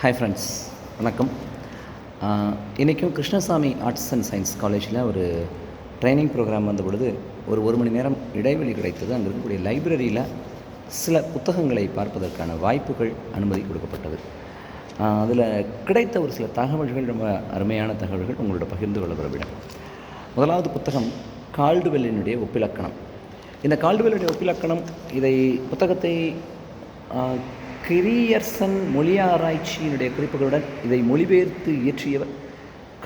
Hi friends வணக்கம். இன்றைக்கும் Krishnasamy arts and science காலேஜில் ஒரு ட்ரைனிங் ப்ரோக்ராம் வந்த பொழுது ஒரு ஒரு மணி நேரம் இடைவெளி கிடைத்தது. அங்கே இருக்கக்கூடிய லைப்ரரியில் சில புத்தகங்களை பார்ப்பதற்கான வாய்ப்புகள் அனுமதி கொடுக்கப்பட்டது. அதில் கிடைத்த ஒரு சில தகவல்கள் ரொம்ப அருமையான தகவல்கள் உங்களோட பகிர்ந்து கொள்ள விரும்பினேன் முதலாவது புத்தகம் கால்டுவெல்லினுடைய ஒப்பிலக்கணம். இந்த கால்டுவெல்லுடைய ஒப்பிலக்கணம் இதை புத்தகத்தை கிரியர்சன் மொழி ஆராய்ச்சியினுடைய குறிப்புகளுடன் இதை மொழிபெயர்த்து இயற்றியவர்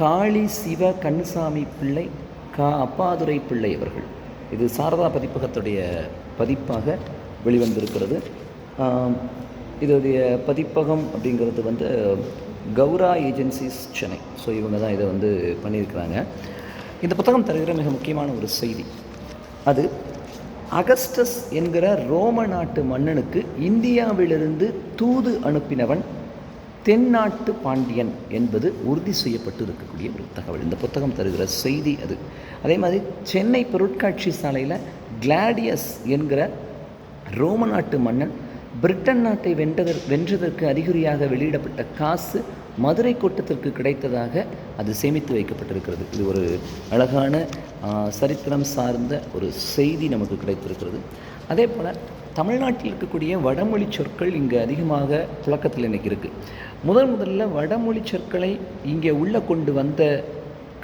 காளி சிவ கண்ணுசாமி பிள்ளை கா அப்பாதுரை பிள்ளை அவர்கள். இது சாரதா பதிப்பகத்துடைய பதிப்பாக வெளிவந்திருக்கிறது. இதனுடைய இதோடைய பதிப்பகம் அப்படிங்கிறது வந்து கௌரா ஏஜென்சிஸ் சென்னை. ஸோ இவங்க தான் இதை வந்து பண்ணியிருக்கிறாங்க. இந்த புத்தகம் தருகிற மிக முக்கியமான ஒரு செய்தி. அது அகஸ்டஸ் என்கிற ரோம நாட்டு மன்னனுக்கு இந்தியாவிலிருந்து தூது அனுப்பினவன் தென்னாட்டு பாண்டியன் என்பது உறுதி செய்யப்பட்டு இருக்கக்கூடிய ஒரு தகவல். இந்த புத்தகம் தருகிற செய்தி அது. அதே மாதிரி சென்னை பொருட்காட்சி சாலையில் கிளாடியஸ் என்கிற ரோம நாட்டு மன்னன் பிரிட்டன் நாட்டை வென்றதற் வென்றதற்கு அறிகுறியாக வெளியிடப்பட்ட காசு மதுரை கோட்டத்திற்கு கிடைத்ததாக அது சேமித்து வைக்கப்பட்டிருக்கிறது. இது ஒரு அழகான சரித்திரம் சார்ந்த ஒரு செய்தி நமக்கு கிடைத்திருக்கிறது. அதே போல் தமிழ்நாட்டில் இருக்கக்கூடிய வடமொழி சொற்கள் இங்கே அதிகமாக புழக்கத்தில் இன்றைக்கி இருக்குது முதல் முதல்ல வடமொழி சொற்களை இங்கே உள்ளே கொண்டு வந்த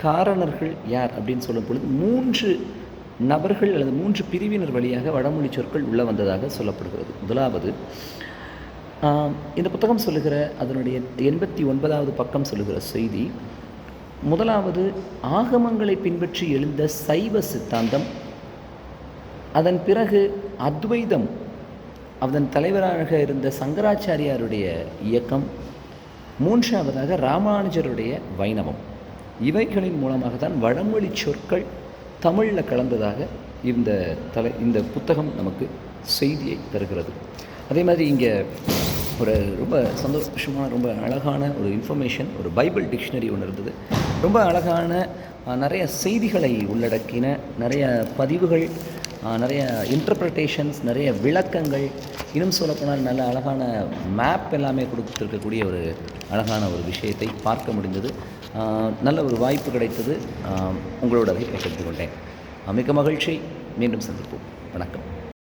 காரணர்கள் யார் அப்படின்னு சொல்லும் பொழுது மூன்று நபர்கள் அல்லது மூன்று பிரிவினர் வழியாக வடமொழி சொற்கள் உள்ளே வந்ததாக சொல்லப்படுகிறது. முதலாவது இந்த புத்தகம் சொல்லுகிற அதனுடைய எண்பத்தி ஒன்பதாவது பக்கம் சொல்லுகிற செய்தி முதலாவது ஆகமங்களை பின்பற்றி எழுந்த சைவ சித்தாந்தம் அதன் பிறகு அத்வைதம் அதன் தலைவராக இருந்த சங்கராச்சாரியாருடைய இயக்கம் மூன்றாவதாக ராமானுஜருடைய வைணவம். இவைகளின் மூலமாக தான் வடமொழி சொற்கள் தமிழில் கலந்ததாக இந்த தலை இந்த புத்தகம் நமக்கு செய்தியை தருகிறது. அதே மாதிரி இங்கே ஒரு ரொம்ப சந்தோஷமான ரொம்ப அழகான ஒரு இன்ஃபர்மேஷன் ஒரு பைபிள் டிக்ஷனரி ஒன்று இருந்தது. ரொம்ப அழகான நிறைய செய்திகளை உள்ளடக்கின நிறைய பதிவுகள் நிறைய இன்டர்பிரட்டேஷன்ஸ் நிறைய விளக்கங்கள் இன்னும் சொல்லப்போனால் நல்ல அழகான மேப் எல்லாமே கொடுத்துருக்கக்கூடிய ஒரு அழகான ஒரு விஷயத்தை பார்க்க முடிந்தது. நல்ல ஒரு வாய்ப்பு கிடைத்தது. உங்களோட அதை பகிர்ந்து கொண்டேன் மிக மிக்க மகிழ்ச்சி. மீண்டும் சந்திப்போம். வணக்கம்.